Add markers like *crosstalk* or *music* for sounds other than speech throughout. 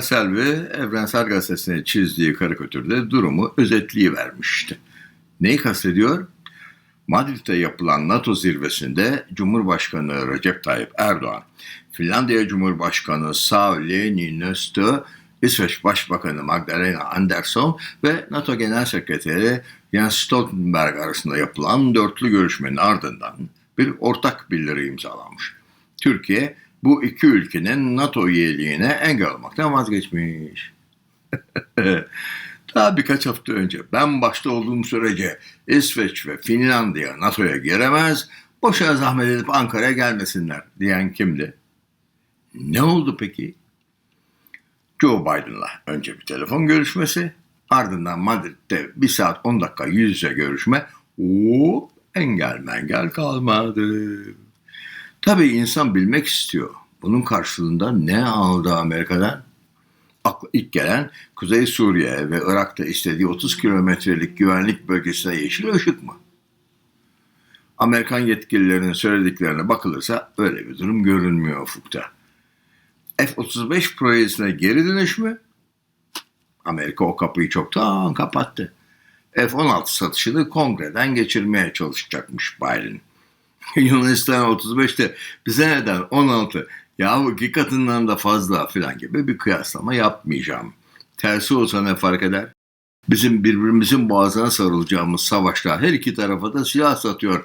Sefer Selvi Evrensel Gazetesi'ne çizdiği karikatürde durumu özetleyivermişti. Neyi kastediyor? Madrid'de yapılan NATO zirvesinde Cumhurbaşkanı Recep Tayyip Erdoğan, Finlandiya Cumhurbaşkanı Sauli Niinistö, İsveç Başbakanı Magdalena Andersson ve NATO Genel Sekreteri Jens Stoltenberg arasında yapılan dörtlü görüşmenin ardından bir ortak bildiri imzalanmış. Türkiye bu iki ülkenin NATO üyeliğine engel olmaktan vazgeçmiş. *laughs* Daha birkaç hafta önce ben başta olduğum sürece İsveç ve Finlandiya NATO'ya giremez, boşa zahmet edip Ankara'ya gelmesinler diyen kimdi? Ne oldu peki? Joe Biden'la önce bir telefon görüşmesi, ardından Madrid'de bir saat 10 dakika yüz yüze görüşme, o engel mengel kalmadı. Tabii insan bilmek istiyor. Bunun karşılığında ne aldı Amerika'dan? Akla ilk gelen Kuzey Suriye ve Irak'ta istediği 30 kilometrelik güvenlik bölgesine yeşil ışık mı? Amerikan yetkililerinin söylediklerine bakılırsa öyle bir durum görünmüyor ufukta. F-35 projesine geri dönüş mü? Amerika o kapıyı çoktan kapattı. F-16 satışını kongreden geçirmeye çalışacakmış Biden. *laughs* Yunanistan 35'te bize neden 16? Yahu iki katından da fazla filan gibi bir kıyaslama yapmayacağım. Tersi olsa ne fark eder? Bizim birbirimizin boğazına sarılacağımız savaşta her iki tarafa da silah satıyor.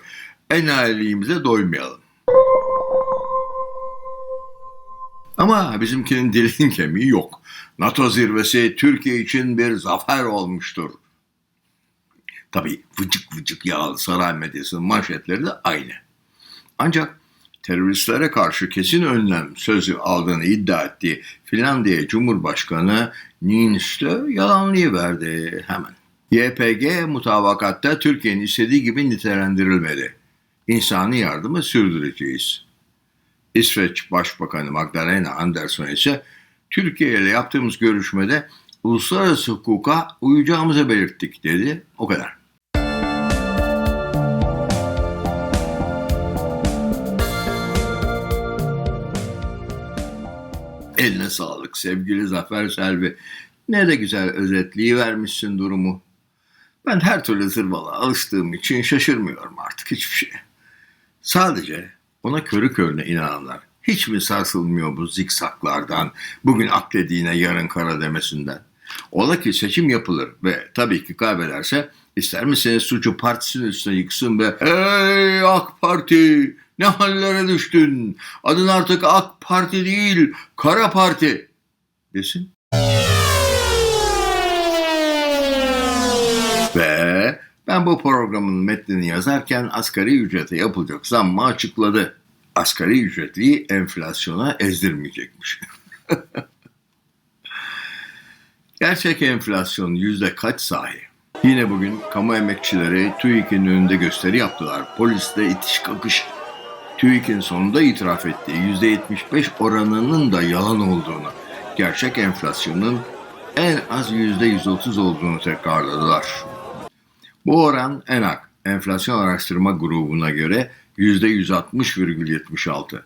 Enayiliğimize doymayalım. Ama bizimkinin dilinin kemiği yok. NATO zirvesi Türkiye için bir zafer olmuştur. Tabii vıcık vıcık yağlı saray medyasının manşetleri de aynı. Ancak teröristlere karşı kesin önlem sözü aldığını iddia ettiği Finlandiya Cumhurbaşkanı Niinistö yalanlayıverdi hemen. YPG mutabakatta Türkiye'nin istediği gibi nitelendirilmedi. İnsani yardımı sürdüreceğiz. İsveç Başbakanı Magdalena Andersson ise Türkiye ile yaptığımız görüşmede uluslararası hukuka uyacağımızı belirttik dedi. O kadar. Eline sağlık sevgili Zafer Selvi. Ne de güzel özetliği vermişsin durumu. Ben her türlü zırvala alıştığım için şaşırmıyorum artık hiçbir şey. Sadece ona körü körüne inananlar hiç mi sarsılmıyor bu zikzaklardan, bugün aklediğine yarın kara demesinden? Ola ki seçim yapılır ve tabii ki kaybederse ister misiniz suçu partisinin üstüne yıksın ve ''Ey AK Parti ne hallere düştün, adın artık AK Parti değil Kara Parti'' desin. Ve ben bu programın metnini yazarken asgari ücrete yapılacak zammı açıkladı. Asgari ücretliyi enflasyona ezdirmeyecekmiş. *laughs* Gerçek enflasyon yüzde kaç sahi? Yine bugün kamu emekçileri TÜİK'in önünde gösteri yaptılar. Polisle itiş kakış. TÜİK'in sonunda itiraf ettiği %75 oranının da yalan olduğunu, gerçek enflasyonun en az %130 olduğunu tekrarladılar. Bu oran ENAK, enflasyon araştırma grubuna göre %160,76.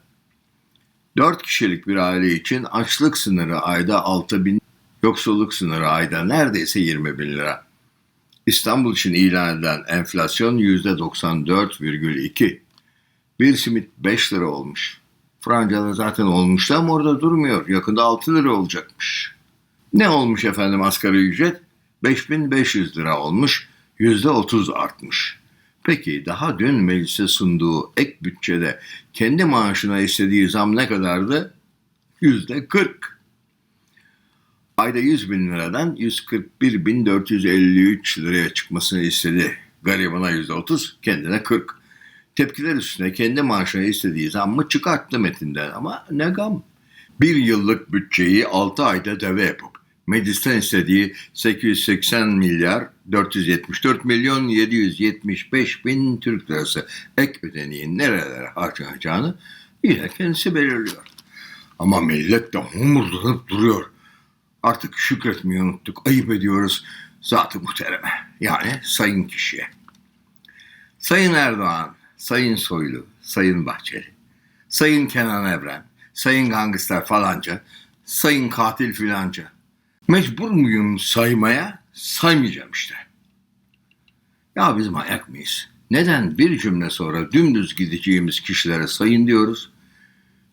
4 kişilik bir aile için açlık sınırı ayda 6 bin, yoksulluk sınırı ayda neredeyse 20 bin lira. İstanbul için ilan edilen enflasyon %94,2. Bir simit 5 lira olmuş. Franca'da zaten olmuştu ama orada durmuyor. Yakında 6 lira olacakmış. Ne olmuş efendim asgari ücret? 5500 lira olmuş. %30 artmış. Peki daha dün meclise sunduğu ek bütçede kendi maaşına istediği zam ne kadardı? Yüzde 40. Ayda 100 bin liradan 141 bin 453 liraya çıkmasını istedi. Garibana yüzde 30, kendine 40. Tepkiler üstüne kendi maaşına istediği zammı çıkarttı metinden ama ne gam. Bir yıllık bütçeyi 6 ayda deve yapıp meclisten istediği 880 milyar 474 milyon 775 bin Türk lirası ek ödeneğin nerelere harcanacağını yine kendisi belirliyor. Ama millet de homurdanıp duruyor. Artık şükretmeyi unuttuk. Ayıp ediyoruz zat-ı muhtereme. Yani sayın kişiye. Sayın Erdoğan, Sayın Soylu, Sayın Bahçeli, Sayın Kenan Evren, Sayın Gangster falanca Sayın katil filanca. Mecbur muyum saymaya? Saymayacağım işte. Ya biz manyak mıyız? Neden bir cümle sonra dümdüz gideceğimiz kişilere sayın diyoruz?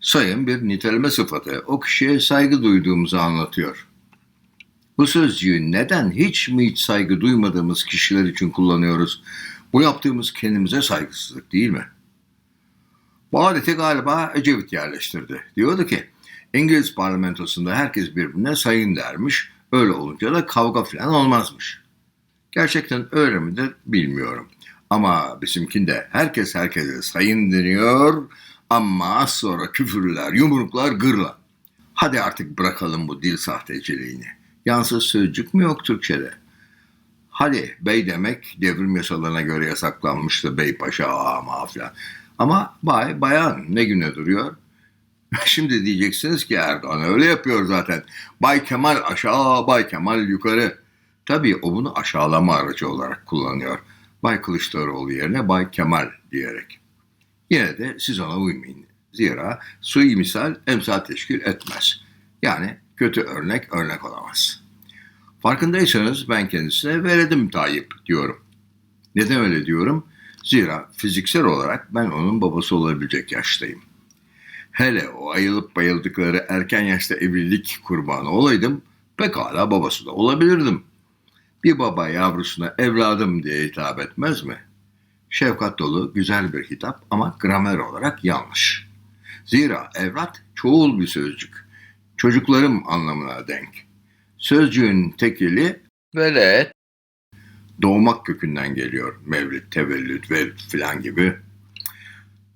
Sayın bir niteleme sıfatı. O kişiye saygı duyduğumuzu anlatıyor. Bu sözcüğü neden hiç mi hiç saygı duymadığımız kişiler için kullanıyoruz? Bu yaptığımız kendimize saygısızlık değil mi? Bu adeti galiba Ecevit yerleştirdi. Diyordu ki İngiliz parlamentosunda herkes birbirine sayın dermiş. Öyle olunca da kavga falan olmazmış. Gerçekten öyle midir bilmiyorum. Ama bizimkinde herkes herkese sayın deniyor ama az sonra küfürler, yumruklar, gırla. Hadi artık bırakalım bu dil sahteciliğini. Yansız sözcük mü yok Türkçe'de? Hadi bey demek devrim yasalarına göre yasaklanmıştı bey paşa ama falan. Ama bay bayan ne güne duruyor? *laughs* Şimdi diyeceksiniz ki Erdoğan öyle yapıyor zaten. Bay Kemal aşağı, Bay Kemal yukarı. Tabii o bunu aşağılama aracı olarak kullanıyor. Bay Kılıçdaroğlu yerine Bay Kemal diyerek. Yine de siz ona uymayın. Zira sui misal emsal teşkil etmez. Yani kötü örnek örnek olamaz. Farkındaysanız ben kendisine veredim Tayyip diyorum. Neden öyle diyorum? Zira fiziksel olarak ben onun babası olabilecek yaştayım. Hele o ayılıp bayıldıkları erken yaşta evlilik kurbanı olaydım pekala babası da olabilirdim. Bir baba yavrusuna evladım diye hitap etmez mi? Şefkat dolu güzel bir hitap ama gramer olarak yanlış. Zira evlat çoğul bir sözcük. Çocuklarım anlamına denk. Sözcüğün tekili velet doğmak kökünden geliyor. Mevlid, tevellüt, velid filan gibi.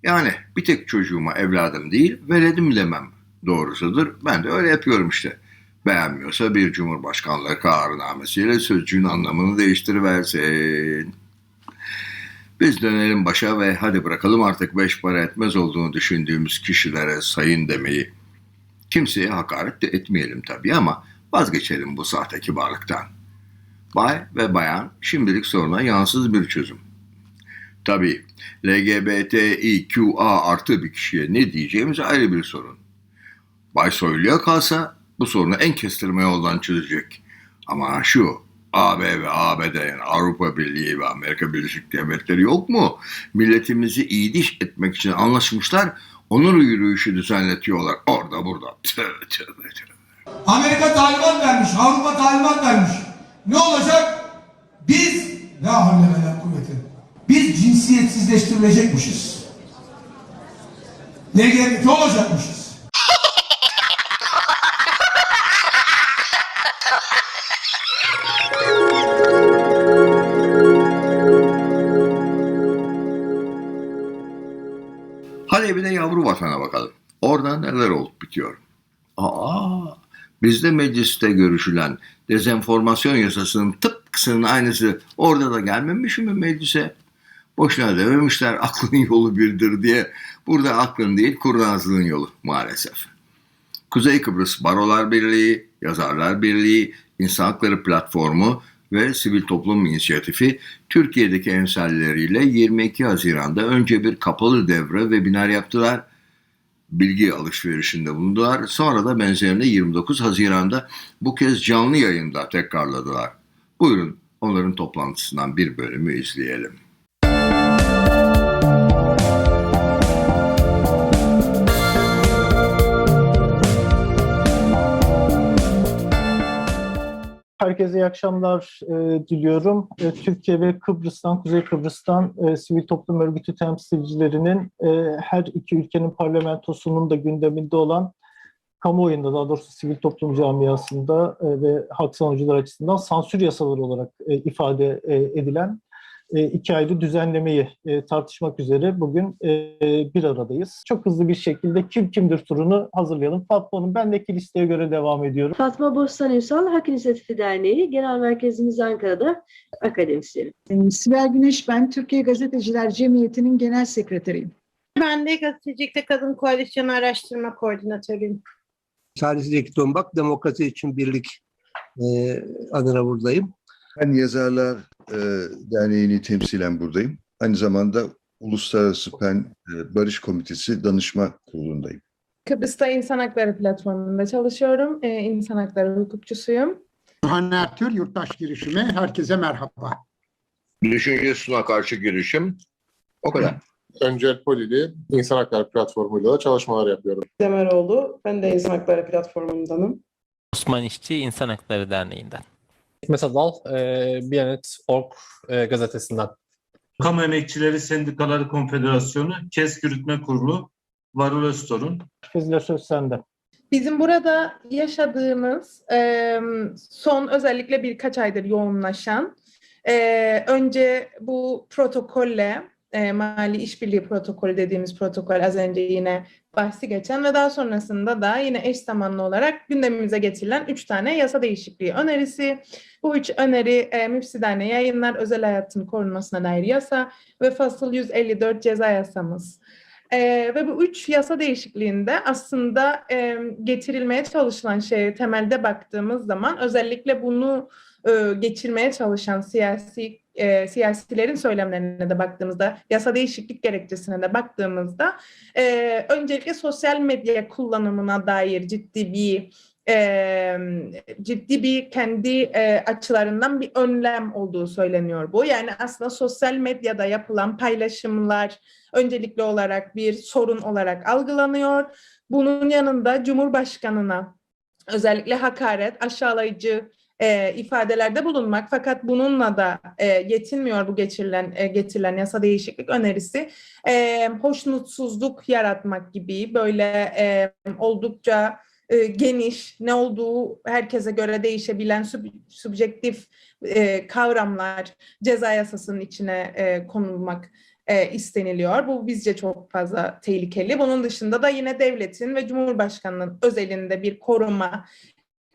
Yani bir tek çocuğuma evladım değil, veledim demem doğrusudur. Ben de öyle yapıyorum işte. Beğenmiyorsa bir cumhurbaşkanlığı kararnamesiyle sözcüğün anlamını değiştiriversin. Biz dönelim başa ve hadi bırakalım artık beş para etmez olduğunu düşündüğümüz kişilere sayın demeyi. Kimseye hakaret de etmeyelim tabii ama vazgeçelim bu sahte kibarlıktan. Bay ve bayan şimdilik soruna yansız bir çözüm. Tabii LGBTİQA artı bir kişiye ne diyeceğimiz ayrı bir sorun. Bay Soylu'ya kalsa bu sorunu en kestirme yoldan çözecek. Ama şu AB ve ABD yani Avrupa Birliği ve Amerika Birleşik Devletleri yok mu? Milletimizi iyi diş etmek için anlaşmışlar. Onur yürüyüşü düzenletiyorlar orada burada. Tövbe tövbe tövbe. Amerika talimat vermiş, Avrupa talimat vermiş. Ne olacak? Biz, la havle ve la kuvvete, biz cinsiyetsizleştirilecekmişiz. LGBT olacakmışız. Hadi bir de yavru vatana bakalım. Orada neler olup bitiyor? Aa, bizde mecliste görüşülen dezenformasyon yasasının tıpkısının aynısı orada da gelmemiş mi meclise? Boşuna dememişler *laughs* aklın yolu birdir diye. Burada aklın değil kurnazlığın yolu maalesef. Kuzey Kıbrıs Barolar Birliği, Yazarlar Birliği, İnsan Hakları Platformu ve Sivil Toplum İnisiyatifi Türkiye'deki emsalleriyle 22 Haziran'da önce bir kapalı devre webinar yaptılar. Bilgi alışverişinde bulundular. Sonra da benzerini 29 Haziran'da bu kez canlı yayında tekrarladılar. Buyurun onların toplantısından bir bölümü izleyelim. Herkese iyi akşamlar e, diliyorum. E, Türkiye ve Kıbrıs'tan, Kuzey Kıbrıs'tan e, sivil toplum örgütü temsilcilerinin e, her iki ülkenin parlamentosunun da gündeminde olan kamuoyunda daha doğrusu sivil toplum camiasında e, ve hak savunucular açısından sansür yasaları olarak e, ifade e, edilen iki ayrı düzenlemeyi e, tartışmak üzere bugün e, bir aradayız. Çok hızlı bir şekilde kim kimdir turunu hazırlayalım. Fatma Hanım bendeki listeye göre devam ediyorum. Fatma Bostan Ünsal Hak İnisiyatifi Derneği Genel Merkezimiz Ankara'da akademisyenim. Ee, Sibel Güneş, ben Türkiye Gazeteciler Cemiyeti'nin genel sekreteriyim. Ben de Gazetecilikte Kadın Koalisyonu Araştırma Koordinatörüyüm. Salih Zeki Tombak, Demokrasi için Birlik e, adına buradayım. Ben Yazarlar e, Derneği'ni temsilen buradayım. Aynı zamanda Uluslararası Pen e, Barış Komitesi Danışma Kurulu'ndayım. Kıbrıs'ta İnsan Hakları Platformu'nda çalışıyorum. Ee, İnsan Hakları hukukçusuyum. Burhan Ertür, Yurttaş Girişimi. Herkese merhaba. Düşünce suna karşı girişim. O kadar. Öncel Polili İnsan Hakları Platformu'yla da çalışmalar yapıyorum. Demeroğlu, ben de İnsan Hakları Platformu'ndanım. Osman İşçi İnsan Hakları Derneği'nden. Hikmet Adal, e, Biyanet.org e, gazetesinden. Kamu Emekçileri Sendikaları Konfederasyonu, KESK Yürütme Kurulu, Varol Öztorun. Herkesle söz sende. Bizim burada yaşadığımız e, son özellikle birkaç aydır yoğunlaşan e, önce bu protokolle e, mali işbirliği protokolü dediğimiz protokol az önce yine bahsi geçen ve daha sonrasında da yine eş zamanlı olarak gündemimize getirilen üç tane yasa değişikliği önerisi. Bu üç öneri e, müfsidane yayınlar, özel hayatın korunmasına dair yasa ve fasıl 154 ceza yasamız. Ee, ve bu üç yasa değişikliğinde aslında e, getirilmeye çalışılan şeye temelde baktığımız zaman özellikle bunu e, geçirmeye çalışan siyasi e, siyasilerin söylemlerine de baktığımızda, yasa değişiklik gerekçesine de baktığımızda e, öncelikle sosyal medya kullanımına dair ciddi bir e, ciddi bir kendi e, açılarından bir önlem olduğu söyleniyor bu. Yani aslında sosyal medyada yapılan paylaşımlar öncelikli olarak bir sorun olarak algılanıyor. Bunun yanında Cumhurbaşkanına özellikle hakaret, aşağılayıcı e, ifadelerde bulunmak fakat bununla da e, yetinmiyor bu geçirilen e, getirilen yasa değişiklik önerisi e, hoşnutsuzluk yaratmak gibi böyle e, oldukça e, geniş ne olduğu herkese göre değişebilen sub, subjektif e, kavramlar ceza yasasının içine e, konulmak e, isteniliyor. Bu bizce çok fazla tehlikeli. Bunun dışında da yine devletin ve Cumhurbaşkanı'nın özelinde bir koruma,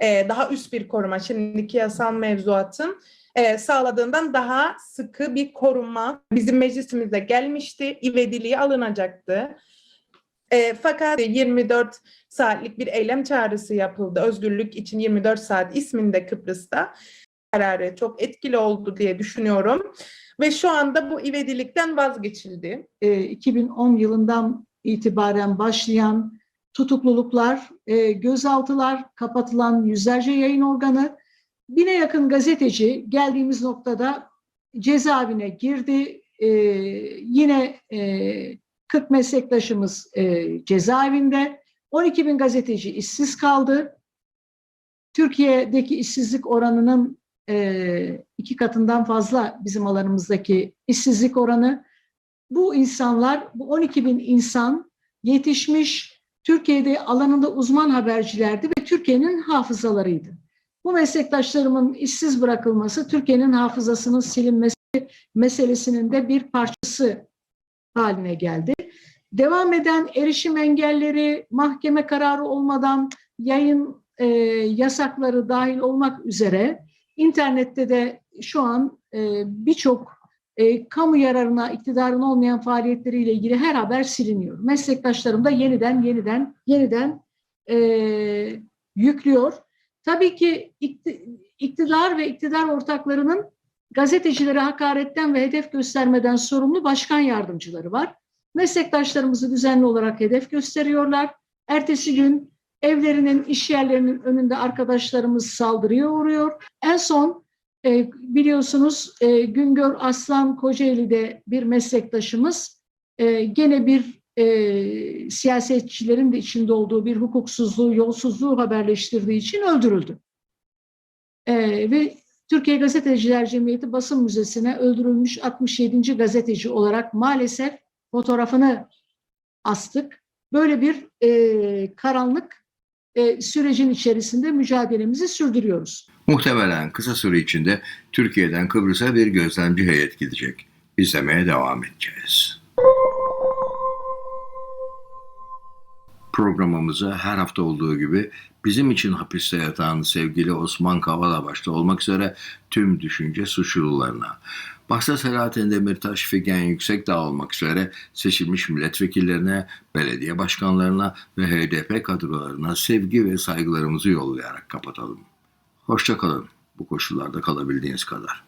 e, daha üst bir koruma, şimdiki yasal mevzuatın e, sağladığından daha sıkı bir koruma bizim meclisimize gelmişti. İvediliği alınacaktı. E, fakat 24 saatlik bir eylem çağrısı yapıldı. Özgürlük için 24 saat isminde Kıbrıs'ta kararı çok etkili oldu diye düşünüyorum. Ve şu anda bu ivedilikten vazgeçildi. E, 2010 yılından itibaren başlayan tutukluluklar, e, gözaltılar, kapatılan yüzlerce yayın organı, bine yakın gazeteci geldiğimiz noktada cezaevine girdi. E, yine e, 40 meslektaşımız e, cezaevinde, 12 bin gazeteci işsiz kaldı. Türkiye'deki işsizlik oranının e, iki katından fazla bizim alanımızdaki işsizlik oranı. Bu insanlar, bu 12 bin insan yetişmiş, Türkiye'de alanında uzman habercilerdi ve Türkiye'nin hafızalarıydı. Bu meslektaşlarımın işsiz bırakılması Türkiye'nin hafızasının silinmesi meselesinin de bir parçası haline geldi. Devam eden erişim engelleri, mahkeme kararı olmadan yayın e, yasakları dahil olmak üzere internette de şu an e, birçok e, kamu yararına iktidarın olmayan faaliyetleriyle ilgili her haber siliniyor. Meslektaşlarım da yeniden yeniden yeniden e, yüklüyor. Tabii ki iktidar ve iktidar ortaklarının gazetecilere hakaretten ve hedef göstermeden sorumlu başkan yardımcıları var. Meslektaşlarımızı düzenli olarak hedef gösteriyorlar. Ertesi gün evlerinin, iş yerlerinin önünde arkadaşlarımız saldırıya uğruyor. En son e, biliyorsunuz e, Güngör Aslan Kocaeli'de bir meslektaşımız e, gene bir e, siyasetçilerin de içinde olduğu bir hukuksuzluğu, yolsuzluğu haberleştirdiği için öldürüldü. E, ve Türkiye Gazeteciler Cemiyeti Basın Müzesi'ne öldürülmüş 67. gazeteci olarak maalesef fotoğrafını astık. Böyle bir e, karanlık e, sürecin içerisinde mücadelemizi sürdürüyoruz. Muhtemelen kısa süre içinde Türkiye'den Kıbrıs'a bir gözlemci heyet gidecek. İzlemeye devam edeceğiz. Programımızı her hafta olduğu gibi bizim için hapiste yatan sevgili Osman Kavala başta olmak üzere tüm düşünce suçlularına, başta Selahattin Demirtaş, Figen Yüksekdağ olmak üzere seçilmiş milletvekillerine, belediye başkanlarına ve HDP kadrolarına sevgi ve saygılarımızı yollayarak kapatalım. Hoşça kalın bu koşullarda kalabildiğiniz kadar.